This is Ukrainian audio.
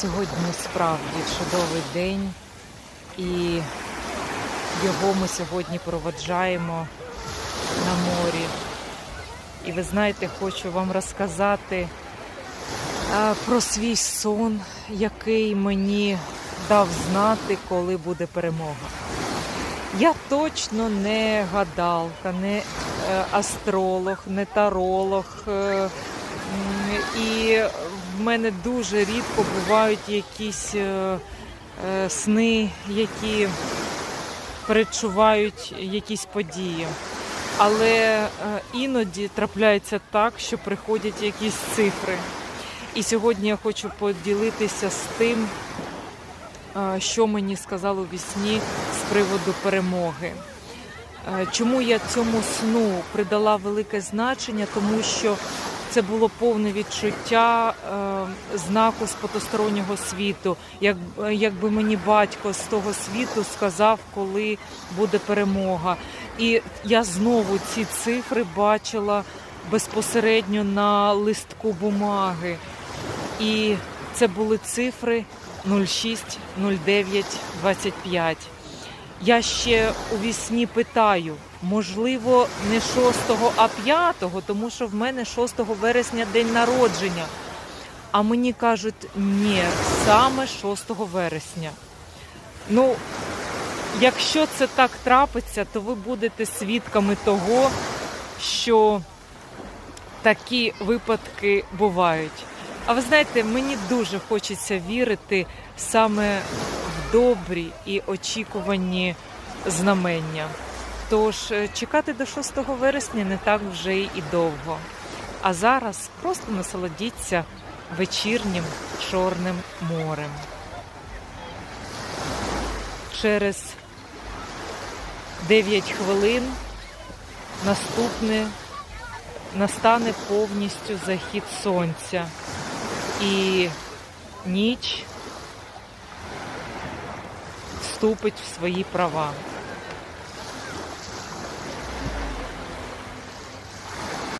Сьогодні справді чудовий день, і його ми сьогодні проводжаємо на морі. І ви знаєте, хочу вам розказати про свій сон, який мені дав знати, коли буде перемога. Я точно не гадалка, не е, астролог, не таролог. І в мене дуже рідко бувають якісь е, е, сни, які передчувають якісь події. Але е, іноді трапляється так, що приходять якісь цифри. І сьогодні я хочу поділитися з тим, що мені сказали у вісні з приводу перемоги. Чому я цьому сну придала велике значення? Тому що це було повне відчуття е, знаку з потустороннього світу. Як, якби мені батько з того світу сказав, коли буде перемога. І я знову ці цифри бачила безпосередньо на листку бумаги. І це були цифри 06, 09, 25. Я ще у вісні питаю, можливо, не 6, а 5, тому що в мене 6 вересня день народження. А мені кажуть, ні, саме 6 вересня. Ну, якщо це так трапиться, то ви будете свідками того, що такі випадки бувають. А ви знаєте, мені дуже хочеться вірити саме добрі і очікувані знамення. Тож е, чекати до 6 вересня не так вже і довго. А зараз просто насолодіться вечірнім Чорним морем. Через 9 хвилин наступне настане повністю захід сонця і ніч вступить в свої права.